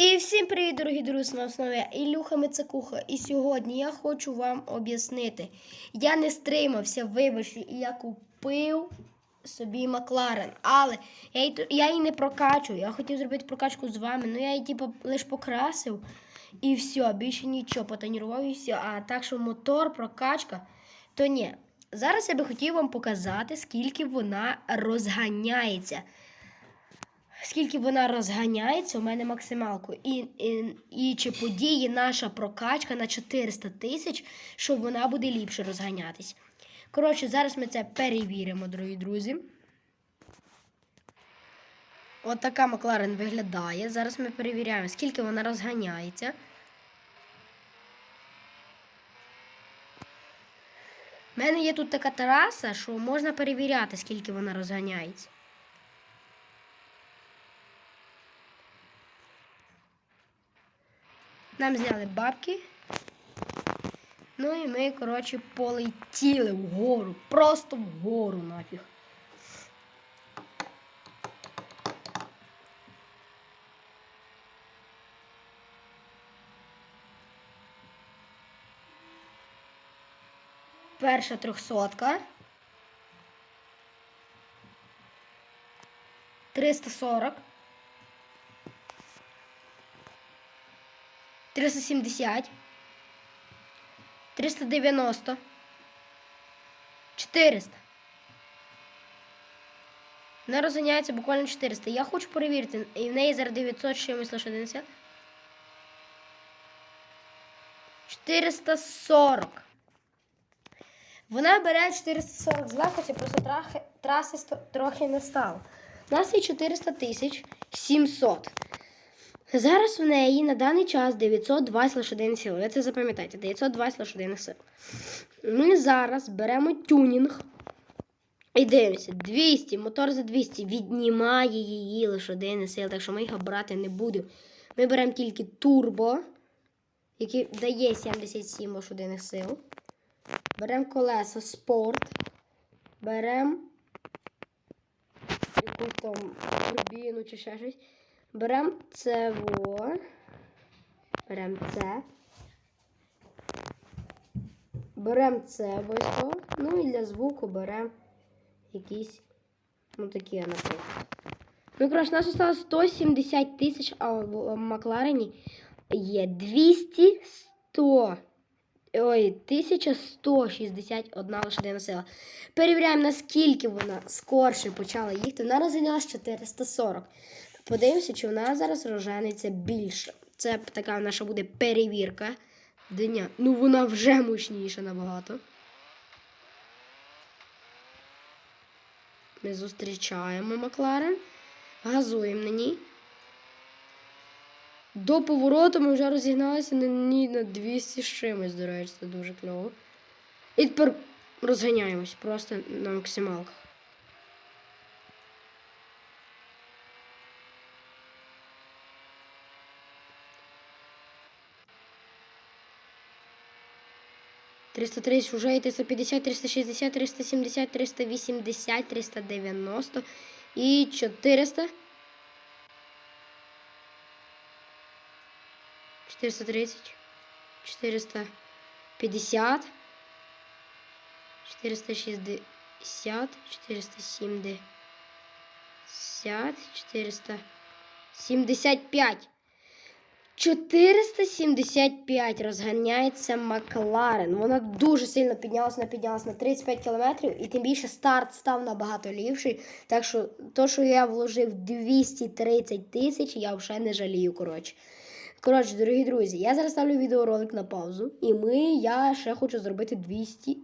І всім привіт, дорогі друзі, на основі Ілюха Мицакуха. І сьогодні я хочу вам об'яснити. Я не стримався, вибачте, і я купив собі Макларен. Але я її, не прокачую. Я хотів зробити прокачку з вами, але я її типу, лише покрасив. І все, більше нічого, потонірував і все. А так що мотор, прокачка, то ні. Зараз я би хотів вам показати, скільки вона розганяється скільки вона розганяється, у мене максималку. І, і, і чи подіє наша прокачка на 400 тисяч, що вона буде ліпше розганятись. Коротше, зараз ми це перевіримо, дорогі друзі. От така Макларен виглядає. Зараз ми перевіряємо, скільки вона розганяється. У мене є тут така траса, що можна перевіряти, скільки вона розганяється. Нам зняли бабки. Ну і ми, коротше, полетіли вгору. Просто вгору нафіг. Перша трьохсотка. 340. 370, 390, 400. Вона розганяється буквально 400. Я хочу перевірити, і в неї зараз 900 з чимось лише 11. 440. Вона бере 440 з легкості, просто траси трохи не стало. У нас є 400 тисяч 700. Зараз в неї на даний час 920 лошадиних сил. Ви це запам'ятайте, 920 лошадиних сил. Ми зараз беремо тюнінг і дивимося. 200, мотор за 200 віднімає її лошадиних сил, так що ми його брати не будемо. Ми беремо тільки турбо, який дає 77 лошадиних сил. Беремо колеса спорт. Беремо якусь там турбіну чи ще щось. Беремо це во. Беремо це. Беремо це обов'язково. Ну і для звуку беремо якісь, ну такі, наприклад. Ну, коротше, нас осталось 170 тисяч, а в Макларені є 200, 100. Ой, 1161 лошадина сила. Перевіряємо, наскільки вона скорше почала їхати. Вона розганялась 440. Подивимося, чи вона зараз розжениться більше. Це така наша буде перевірка дня. Ну, вона вже мощніша набагато. Ми зустрічаємо Макларен. Газуємо на ній. До повороту ми вже розігналися на ній на 200 з чимось, до речі, це дуже кльово. І тепер розганяємось просто на максималках. Триста тридцять уже і 350, 360, 370, 380, 390 і 400. 430, 450, 460, 470, 475. 475 розганяється Макларен. Вона дуже сильно піднялася, піднялася на 35 кілометрів, і тим більше старт став набагато ліпший. Так що, то, що я вложив 230 тисяч, я вже не жалію. Коротше, коротше, дорогі друзі, я зараз ставлю відеоролик на паузу, і ми, я ще хочу зробити 200.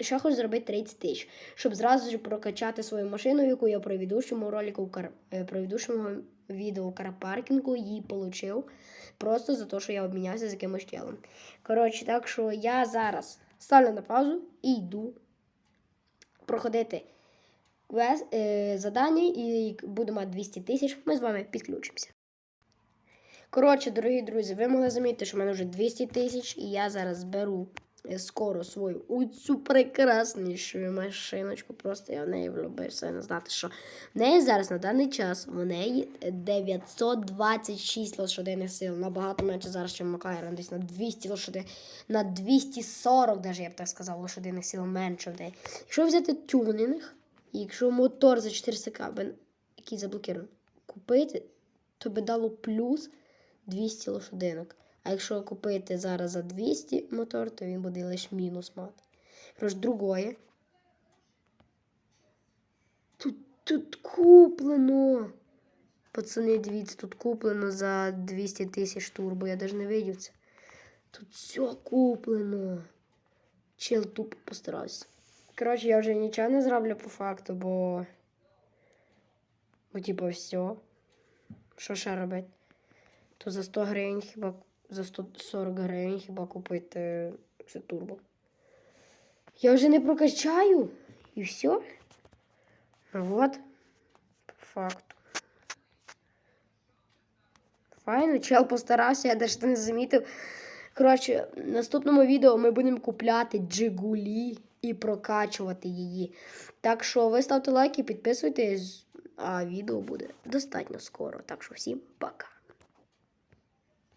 Ще хочу зробити 30 тисяч, щоб зразу ж прокачати свою машину, яку я при ведучому ролику в кар... е, при ведучому відео карапаркінгу її отримав. Просто за те, що я обмінявся з якимось тілом. Коротше, так що я зараз ставлю на паузу і йду проходити вес... е, задання і буду мати 200 тисяч. Ми з вами підключимося. Коротше, дорогі друзі, ви могли замітити, що в мене вже 200 тисяч, і я зараз беру скоро свою оцю прекраснішу машиночку. Просто я в неї влюбився. Не знати, що в неї зараз на даний час в неї 926 лошадиних сил. Набагато менше зараз, ніж Макларен. Десь на 200 лошади, на 240, даже я б так сказав, лошадиних сил менше в неї. Якщо взяти тюнінг, якщо мотор за 400 кабин, який заблокований, купити, то би дало плюс 200 лошадинок. А якщо купити зараз за 200 мотор, то він буде лише мінус мати. Коротше, другое. Тут, тут куплено. Пацани, дивіться, тут куплено за 200 тисяч турбо. Я навіть не видів це. Тут все куплено. Чел тупо постарався. Коротше, я вже нічого не зроблю по факту, бо. Бо, типу, все. Що ще робити? То за 100 гривень хіба за 140 гривень хіба купити цю турбо. Я вже не прокачаю. І все. Вот. По факту. Файно, чел постарався, я навіть не замітив. Коротше, в наступному відео ми будемо купляти Джигулі і прокачувати її. Так що ви ставте лайки, підписуйтесь, а відео буде достатньо скоро. Так що всім пока.